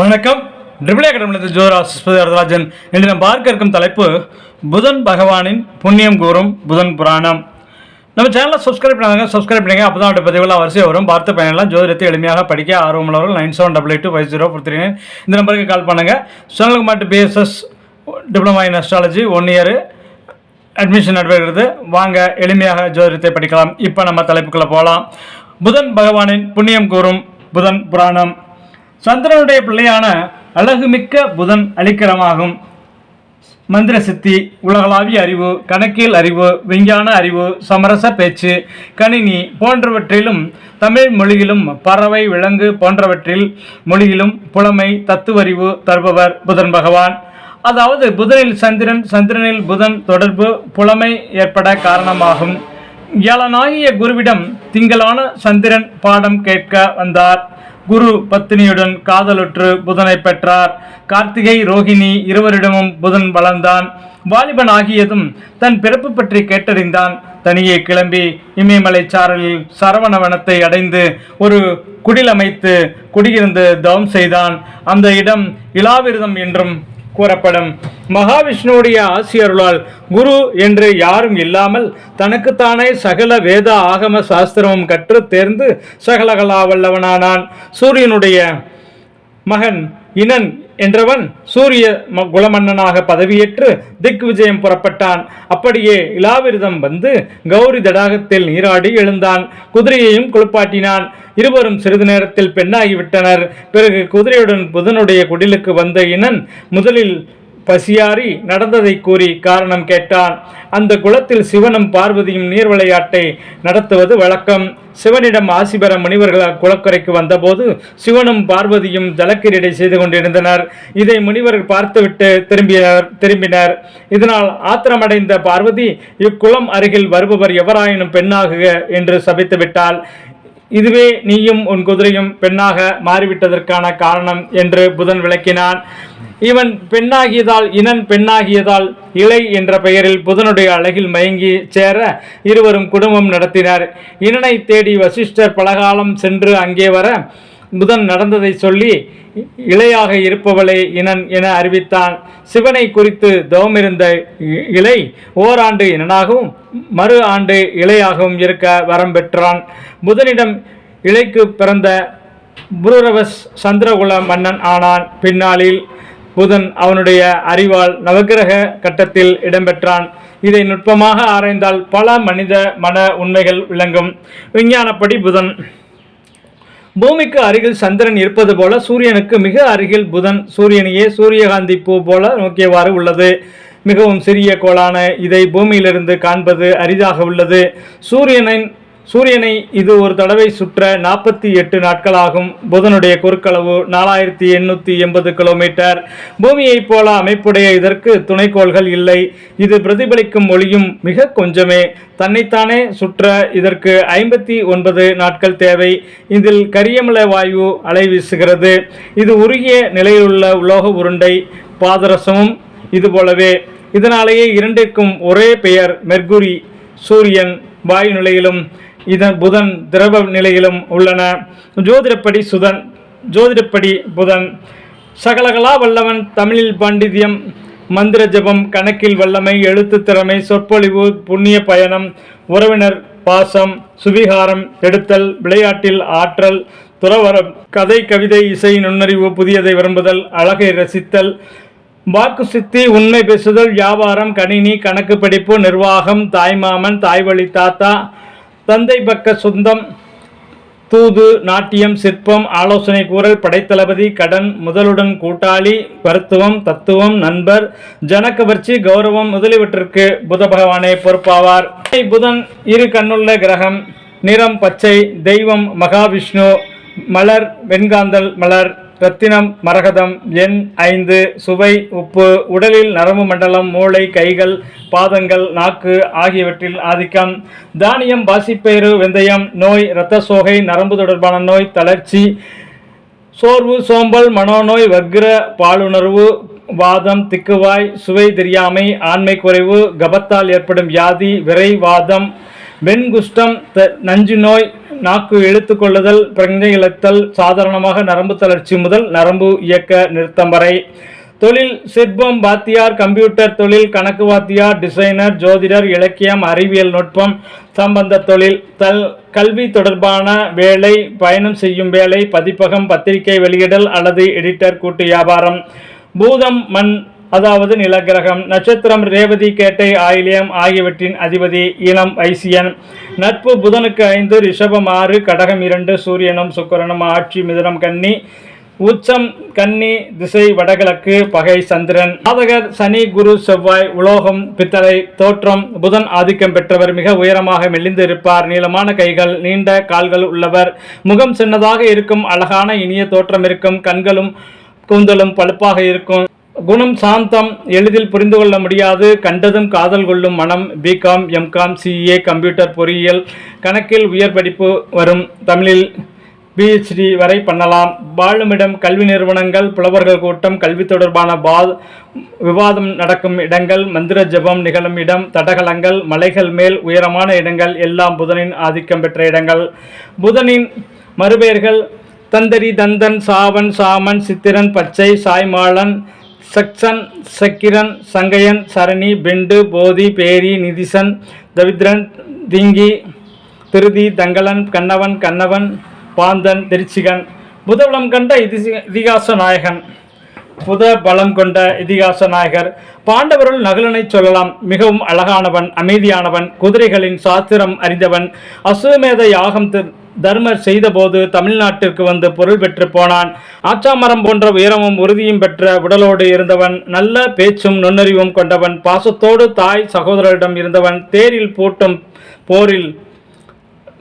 வணக்கம். ட்ரிபிள் அகாடமியில் ஜோரா சுஸ்பதி வரதராஜன். இன்று நாம் பார்க்க இருக்கும் தலைப்பு புதன் பகவானின் புண்ணியம் கூறும் புதன் புராணம். நம்ம சேனலை சப்ஸ்கிரைப் பண்ணாங்க சப்ஸ்கிரைப் பண்ணுங்க அப்போ தான் பதிவுலாம் வரிசையாக வரும். பார்த்த பயனெல்லாம் ஜோதிடத்தை எளிமையாக படிக்க ஆர்வமுள்ளவர்கள் nine seven double eight two five zero four three nine இந்த நம்பருக்கு கால் பண்ணுங்கள் சேனலுக்கு மட்டும் BSS diploma in astrology one year admission நடைபெறுகிறது வாங்க எளிமையாக ஜோதிடத்தை படிக்கலாம். இப்போ நம்ம தலைப்புக்குள்ளே போகலாம் புதன் பகவானின் புண்ணியம் கூறும் புதன் புராணம். சந்திரனுடைய பிள்ளையான அழகுமிக்க புதன் அளிக்கிறமாகும் மந்திர சித்தி உலகளாவிய அறிவு கணக்கியல் அறிவு விஞ்ஞான அறிவு சமரச பேச்சு கணினி போன்றவற்றிலும் தமிழ் மொழியிலும் பறவை விலங்கு போன்றவற்றில் மொழியிலும் புலமை தத்துவறிவு தருபவர் புதன் பகவான். அதாவது புதனில் சந்திரன் சந்திரனில் புதன் தொடர்பு புலமை ஏற்பட காரணமாகும். ஏழனாகிய குருவிடம் திங்களான சந்திரன் பாடம் கேட்க வந்தார். குரு பத்தினியுடன் காதலுற்று புதனை பெற்றார். கார்த்திகை ரோகிணி இருவரிடமும் புதன் வளர்ந்தான். வாலிபன் ஆகியதும் தன் பிறப்பு பற்றி கேட்டறிந்தான். தனியே கிளம்பி இமயமலை சாரலில் சரவணவனத்தை அடைந்து ஒரு குடில் அமைத்து குடியிருந்து தவம் செய்தான். அந்த இடம் இலாவிரதம் என்றும் கூறப்படும். மகாவிஷ்ணுவுடைய ஆசியருளால் குரு என்று யாரும் இல்லாமல் தனக்குத்தானே சகல வேத ஆகம சாஸ்திரமும் கற்று தேர்ந்து சகலகலா வல்லவனானான். சூரியனுடைய மகன் இனன் என்றவன் சூரிய ம- குலமன்னனாக பதவியேற்று திக் விஜயம் புறப்பட்டான். அப்படியே இலாவிரதம் வந்து கௌரி தடாகத்தில் நீராடி எழுந்தான். குதிரையையும் குளிப்பாட்டினான். இருவரும் சிறிது நேரத்தில் பெண்ணாகிவிட்டனர். பிறகு குதிரையுடன் புதனுடைய குடிலுக்கு வந்த இனன் முதலில் பசியாறி நடந்ததை கூறி காரணம் கேட்டான். அந்த குளத்தில் சிவனும் பார்வதியும் நீர் விளையாட்டை நடத்துவது வழக்கம். சிவனிடம் ஆசி பெற முனிவர்கள் அக்குளக்கரைக்கு வந்தபோது சிவனும் பார்வதியும் ஜலக்கிரீடை செய்து கொண்டிருந்தனர். இதை முனிவர்கள் பார்த்துவிட்டு திரும்பினர் திரும்பினர். இதனால் ஆத்திரமடைந்த பார்வதி இக்குளம் அருகில் வருபவர் எவராயினும் பெண்ணாகுக என்று சபித்து விட்டாள் இதுவே நீயும் உன் குதிரையும் பெண்ணாக மாறிவிட்டதற்கான காரணம் என்று புதன் விளக்கினான். இவன் பெண்ணாகியதால் இனன் பெண்ணாகியதால் இலை என்ற பெயரில் புதனுடைய அழகில் மயங்கி சேர இருவரும் குடும்பம் நடத்தினர். இனனை தேடி வசிஷ்டர் பலகாலம் சென்று அங்கே வர புதன் நடந்ததை சொல்லி இலையாக இருப்பவளே இனன் என அறிவித்தான். சிவனை குறித்து தவமிருந்த இ- இலை ஓராண்டு இனனாகவும் மறு ஆண்டு இலையாகவும் இருக்க வரம் பெற்றான். புதனிடம் இலைக்கு பிறந்த புருரவஸ் சந்திரகுல மன்னன் ஆனான். பின்னாளில் புதன் அவனுடைய அறிவால் நவக்கிரக கட்டத்தில் இடம்பெற்றான் இதை நுட்பமாக ஆராய்ந்தால் பல மனித மன உண்மைகள் விளங்கும். விஞ்ஞானப்படி புதன் பூமிக்கு அருகில் சந்திரன் இருப்பது போல சூரியனுக்கு மிக அருகில் புதன் சூரியனையே சூரியகாந்தி பூ போல நோக்கியவாறு உள்ளது. மிகவும் சிறிய கோளான இதை பூமியிலிருந்து காண்பது அரிதாக உள்ளது. சூரியனின் சூரியனை இது ஒரு தடவை சுற்ற நாற்பத்தி எட்டு நாட்களாகும். புதனுடைய குறுக்களவு நாலாயிரத்தி எண்ணூற்றி எண்பது கிலோமீட்டர். பூமியைப் போல அமைப்புடைய இதற்கு துணைக்கோள்கள் இல்லை. இது பிரதிபலிக்கும் ஒளியும் மிக கொஞ்சமே. தன்னைத்தானே சுற்ற இதற்கு ஐம்பத்தி ஒன்பது நாட்கள் தேவை. இதில் கரியமல வாயு அலை வீசுகிறது. இது உருகிய நிலையிலுள்ள உலோக உருண்டை பாதரசமும் இது போலவே இதனாலேயே இரண்டிற்கும் ஒரே பெயர் மெர்குரி. சூரியன் வாயு நிலையிலும் இதன் புதன் திரவ நிலையிலும் உள்ளன. ஜோதிடப்படி சுதன் ஜோதிடப்படி புதன். சகலகலா வல்லவன் தமிழில் பாண்டித்யம். மந்திர ஜபம் கணக்கில் வல்லமை எழுத்து திறமை சொற்பொழிவு புண்ணிய பயணம் உறவினர் பாசம் சுவிகாரம் எடுத்தல் விளையாட்டில் ஆற்றல் துறவரம் கதை கவிதை இசை நுண்ணறிவு புதியதை விரும்புதல் அழகை ரசித்தல் வாக்கு சித்தி உண்மை பேசுதல் வியாபாரம் கணினி கணக்கு படிப்பு நிர்வாகம் தாய்மாமன் தாய்வழி தாத்தா தந்தை பக்க சொந்தம் தூது நாட்டியம் சிற்பம் ஆலோசனை கூறல் படைத்தளபதி கடன் முதலுடன் கூட்டாளி மருத்துவம் தத்துவம் நண்பர் ஜனக்கவர்ச்சி கௌரவம் முதலியவற்றிற்கு புத பகவானே பொறுப்பாவார். புதன் இரு கண்ணுள்ள கிரகம் நிறம் பச்சை தெய்வம் மகாவிஷ்ணு மலர் வெண்காந்தல் மலர். ரத்தினம் மரகதம் எண் ஐந்து சுவை உப்பு உடலில் நரம்பு மண்டலம் மூளை கைகள் பாதங்கள் நாக்கு ஆகியவற்றில் ஆதிக்கம். தானியம் பாசிப்பயிறு வெந்தயம் நோய் இரத்த சோகை நரம்பு தொடர்பான நோய் தளர்ச்சி. சோர்வு சோம்பல் மனோநோய் வக்ர பாலுணர்வு வாதம் திக்குவாய் சுவை தெரியாமை ஆண்மை குறைவு கபத்தால் ஏற்படும் வியாதி விரைவாதம் வெண்குஷ்டம் த நஞ்சு நோய் நாக்கு இழுத்து கொள்ளுதல் பிரஞ்சை இழத்தல் சாதாரணமாக நரம்பு தளர்ச்சி முதல் நரம்பு இயக்க நிறுத்தம் வரை. தொழில் சிற்பம் வாத்தியார் கம்ப்யூட்டர் தொழில் கணக்கு வாத்தியார் டிசைனர் ஜோதிடர் இலக்கியம் அறிவியல் நுட்பம் சம்பந்த தொழில். தல் கல்வி தொடர்பான வேலை பயணம் செய்யும் வேலை பதிப்பகம் பத்திரிகை வெளியிடல் அல்லது எடிட்டர் கூட்டு வியாபாரம். பூதம் மண் அதாவது நிலக்கிரகம். நட்சத்திரம் ரேவதி கேட்டை ஆயிலியம் ஆகியவற்றின் அதிபதி இளம் வைசியன். நட்பு புதனுக்கு ஐந்து ரிஷபம் ஆறு கடகம் இரண்டு சூரியனும் சுக்கரனும் ஆட்சி மிதுனம் கன்னி. உச்சம் கன்னி திசை வடகிழக்கு பகை சந்திரன். ஆதகர் சனி குரு செவ்வாய் உலோகம் பித்தளை தோற்றம் புதன் ஆதிக்கம் பெற்றவர் மிக உயரமாக மெலிந்து இருப்பார். நீளமான கைகள் நீண்ட கால்கள் உள்ளவர். முகம் சின்னதாக இருக்கும் அழகான இனிய தோற்றம் இருக்கும் கண்களும் கூந்தலும் பழுப்பாக இருக்கும். குணம் சாந்தம் எளிதில் புரிந்து கொள்ள முடியாது. கண்டதும் காதல் கொள்ளும் மனம் பிகாம் எம்காம் சிஏ கம்ப்யூட்டர் பொறியியல் கணக்கில் உயர் படிப்பு வரும் தமிழில் பிஹெச்டி வரை பண்ணலாம். வாழுமிடம் கல்வி நிறுவனங்கள் புலவர்கள் கூட்டம் கல்வி தொடர்பான பா விவாதம் நடக்கும் இடங்கள் மந்திர ஜெபம் நிகழும் இடம் தடகளங்கள் மலைகள் மேல் உயரமான இடங்கள் எல்லாம் புதனின் ஆதிக்கம் பெற்ற இடங்கள். புதனின் மறுபெயர்கள் தந்தரி தந்தன் சாவன் சாமன் சித்திரன் பச்சை சாய்மாளன் சக்சன் சக்கிரன் சங்கையன் சரணி பெண்டு போதி பேரி நிதிசன் தவித்ரன் திங்கி திருதி தங்கலன் கண்ணவன் கண்ணவன் பாந்தன் திருச்சிகன். புதவளம் கண்ட இதி இதிகாச நாயகன். புத பலம் கொண்ட இதிகாச நாயகர். பாண்டவருள் நகுலனை சொல்லலாம். மிகவும் அழகானவன் அமைதியானவன் குதிரைகளின் சாஸ்திரம் அறிந்தவன். அசுவமேத யாகம் தர்மர் செய்தபோது தமிழ்நாட்டிற்கு வந்து பொருள் பெற்று போனான். ஆச்சாமரம் போன்ற உயரமும் உறுதியும் பெற்ற உடலோடு இருந்தவன் நல்ல பேச்சும் நுண்ணறிவும் கொண்டவன் பாசத்தோடு தாய் சகோதரரிடம் இருந்தவன் தேரில் பூட்டும் போரில்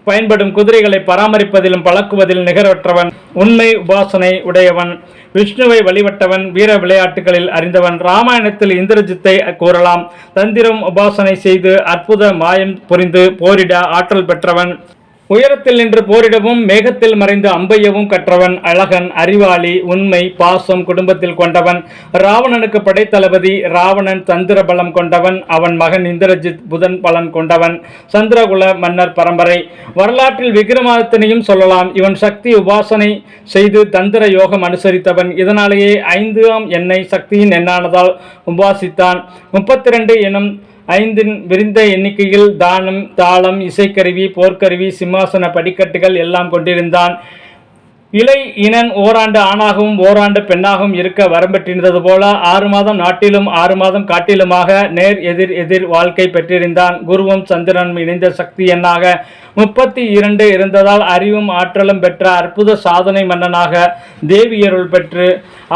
பயன்படும் குதிரைகளை பராமரிப்பதிலும் பழக்குவதில் நிகரற்றவன் உண்மை உபாசனை உடையவன் விஷ்ணுவை வழிபட்டவன் வீர விளையாட்டுகளில் அறிந்தவன் ராமாயணத்தில் இந்திரஜித்தை கூறலாம். தந்திரம் உபாசனை செய்து அற்புத மாயம் புரிந்து போரிட ஆற்றல் பெற்றவன். உயரத்தில் நின்று போரிடவும் மேகத்தில் மறைந்து அம்பையவும் கற்றவன் அழகன் அறிவாளி உண்மை பாசம் குடும்பத்தில் கொண்டவன் ராவணனுக்கு படைத்தளபதி ராவணன் தந்திர பலம் கொண்டவன் அவன் மகன் இந்திரஜித் புதன் பலன் கொண்டவன் சந்திரகுல மன்னர் பரம்பரை. வரலாற்றில் விக்ரமாதித்தனையும் சொல்லலாம். இவன் சக்தி உபாசனை செய்து தந்திர யோகம் அனுசரித்தவன். இதனாலேயே ஐந்தாம் எண்ணெய் சக்தியின் எண்ணானதால் உபாசித்தான். முப்பத்தி ரெண்டு எனும் ஐந்தின் விரிந்த எண்ணிக்கையில் தானம் தாளம் இசைக்கருவி போர்க்கருவி சிம்மாசன படிக்கட்டுகள் எல்லாம் கொண்டிருந்தான். இலை இனன் ஓராண்டு ஆணாகவும் ஓராண்டு பெண்ணாகவும் இருக்க வரம்பெற்றிருந்தது போல ஆறு மாதம் நாட்டிலும் ஆறு மாதம் காட்டிலுமாக நேர் எதிர் எதிர் வாழ்க்கை பெற்றிருந்தான். குருவும் சந்திரனும் இணைந்த சக்தி எண்ணாக முப்பத்தி இரண்டு இருந்ததால் அறிவும் ஆற்றலும் பெற்ற அற்புத சாதனை மன்னனாக தேவியருள் பெற்று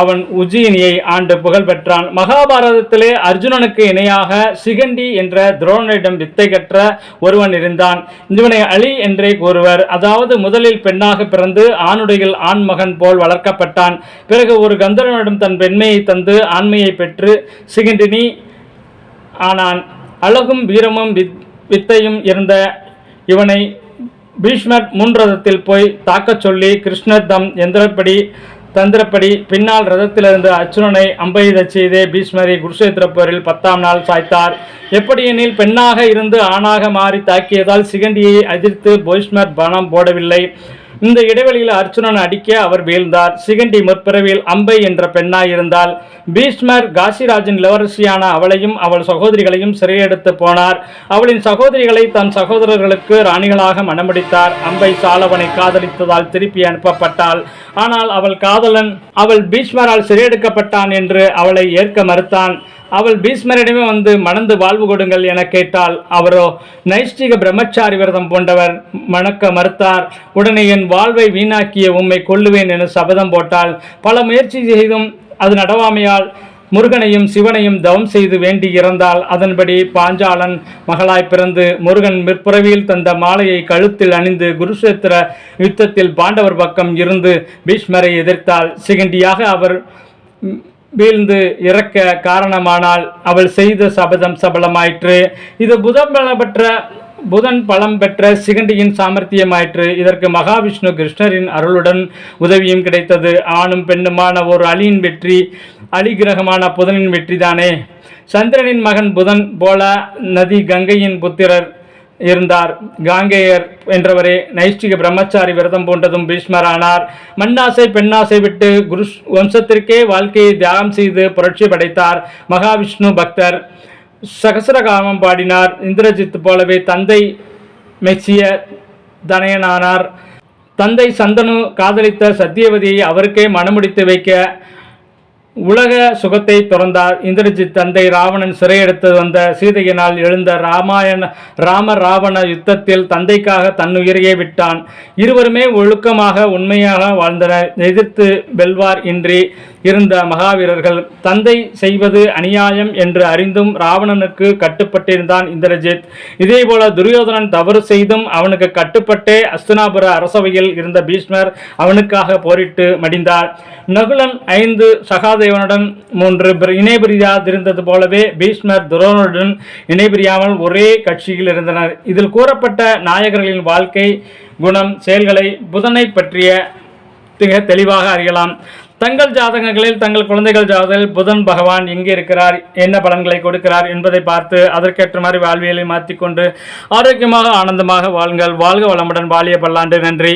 அவன் உஜ்ஜயினியை ஆண்டு புகழ் பெற்றான். மகாபாரதத்திலே அர்ஜுனனுக்கு இணையாக சிகண்டி என்ற துரோணனிடம் வித்தை கற்ற ஒருவன் இருந்தான். இவனை அலி என்றே கூறுவர். அதாவது முதலில் பெண்ணாக பிறந்து குழந்தையில் ஆண்மகன் போல் வளர்க்கப்பட்டான். பிறகு ஒரு கந்தர்வனிடம் தன் பெண்மையை தந்து ஆண்மையை பெற்று சிகிண்டினி ஆனான். அழகும் வீரமும் வித் வித்தையும் இருந்த இவனை பீஷ்மர் மூன்று ரதத்தில் போய் தாக்கச் சொல்லி கிருஷ்ணர் தம் எந்திரப்படி தந்திரப்படி பின்னால் ரதத்திலிருந்து அர்ஜுனனை அம்பெய்தச் செய்தே பீஷ்மரை குருஷேத்திர போரில் பத்தாம் நாள் சாய்த்தார். எப்படியெனில் பெண்ணாக இருந்து ஆணாக மாறி தாக்கியதால் சிகண்டியை அதிர்த்து பீஷ்மர் பணம் போடவில்லை. இந்த இடைவெளியில் அர்ச்சுனன் அடிக்க அவர் வீழ்ந்தார். சிகண்டி முற்பிறவியில் அம்பை என்ற பெண்ணாய் இருந்தால் பீஷ்மர் காசிராஜின் இளவரசியான அவளையும் அவள் சகோதரிகளையும் சிறையெடுத்து போனார். அவளின் சகோதரிகளை தன் சகோதரர்களுக்கு ராணிகளாக மணமுடித்தார். அம்பை சாலவனை காதலித்ததால் திருப்பி அனுப்பப்பட்டாள். ஆனால் அவள் காதலன் அவள் பீஷ்மரால் சிறையெடுக்கப்பட்டான் என்று அவளை ஏற்க மறுத்தான். அவள் பீஷ்மரிடமே வந்து மணந்து வாழ்வு கொடுங்கள் என கேட்டாள். அவரோ நைஷ்டிக பிரம்மச்சாரி விரதம் போன்றவர் மணக்க மறுத்தார். உடனே என் வாழ்வை வீணாக்கிய உம்மை கொள்ளுவேன் என சபதம் போட்டாள். பல முயற்சி செய்தும் அது நடவாமையால் முருகனையும் சிவனையும் தவம் செய்து வேண்டி இறந்தால் அதன்படி பாஞ்சாலன் மகளாய் பிறந்து முருகன் மிற்புறவியில் தந்த மாலையை கழுத்தில் அணிந்து குருஷேத்திர யுத்தத்தில் பாண்டவர் பக்கம் இருந்து பீஷ்மரை எதிர்த்தாள். சிகண்டியாக அவர் வீழ்ந்து இறக்க காரணமானால் அவள் செய்த சபதம் சபலமாயிற்று. இது புதன் பெற்ற புதன் பலம் பெற்ற சிகண்டியின் சாமர்த்தியமாயிற்று. இதற்கு மகாவிஷ்ணு கிருஷ்ணரின் அருளுடன் உதவியும் கிடைத்தது. ஆணும் பெண்ணுமான ஒரு அலியின் வெற்றி அலிகிரகமான புதனின் வெற்றிதானே. சந்திரனின் மகன் புதன் போல நதி கங்கையின் புத்திரர் இருந்தார். காங்கேயர் என்றவரே நைஷ்டிக பிரம்மச்சாரி விரதம் போன்றதும் பீஷ்மரானார். மண்ணாசை பெண்ணாசை விட்டு குரு வம்சத்திற்கே வாழ்க்கையை தியாகம் செய்து புரட்சி படைத்தார் மகாவிஷ்ணு பக்தர். சகசரகாமம் பாடினார். இந்திரஜித் போலவே தந்தை மெச்சிய தனையனானார். தந்தை சந்தனு காதலித்த சத்தியவதியை அவருக்கே மணமுடித்து வைக்க உலக சுகத்தை துறந்தார். இந்திரஜித் தந்தை ராவணன் சிறையெடுத்து வந்த சீதையினால் எழுந்த ராமாயண ராம ராவண யுத்தத்தில் தந்தைக்காக தன்னுயிரையே விட்டான். இருவருமே ஒழுக்கமாக உண்மையாக வாழ்ந்தனர். எதிர்த்து வெல்வார் இன்றி இருந்த மகாவீரர்கள் தந்தை செய்வது அநியாயம் என்று அறிந்தும் ராவணனுக்கு கட்டுப்பட்டிருந்தான் இந்திரஜித். இதேபோல துரியோதனன் தவறு செய்தும் அவனுக்கு கட்டுப்பட்டே அஸ்தினாபுர அரசவையில் இருந்த பீஷ்மர் அவனுக்காக போரிட்டு மடிந்தார். நகுலன் ஐந்து சகாதேவனுடன் மூன்று பிர- இணைபிரியாதிருந்தது போலவே பீஷ்மர் துரோணனுடன் இணைபிரியாமல் ஒரே கட்சியில் இருந்தனர். இதில் கூறப்பட்ட நாயகர்களின் வாழ்க்கை குணம் செயல்களை புதனை பற்றிய மிக தெளிவாக அறியலாம். தங்கள் ஜாதகங்களில் தங்கள் குழந்தைகள் ஜாதகத்தில் புதன் பகவான் எங்கே இருக்கிறார் என்ன பலன்களை கொடுக்கிறார் என்பதை பார்த்து அதற்கேற்ற மாதிரி வாழ்வியலை மாற்றிக்கொண்டு ஆரோக்கியமாக ஆனந்தமாக வாழுங்கள். வாழ்க வளமுடன். வாழிய பல்லாண்டு. நன்றி.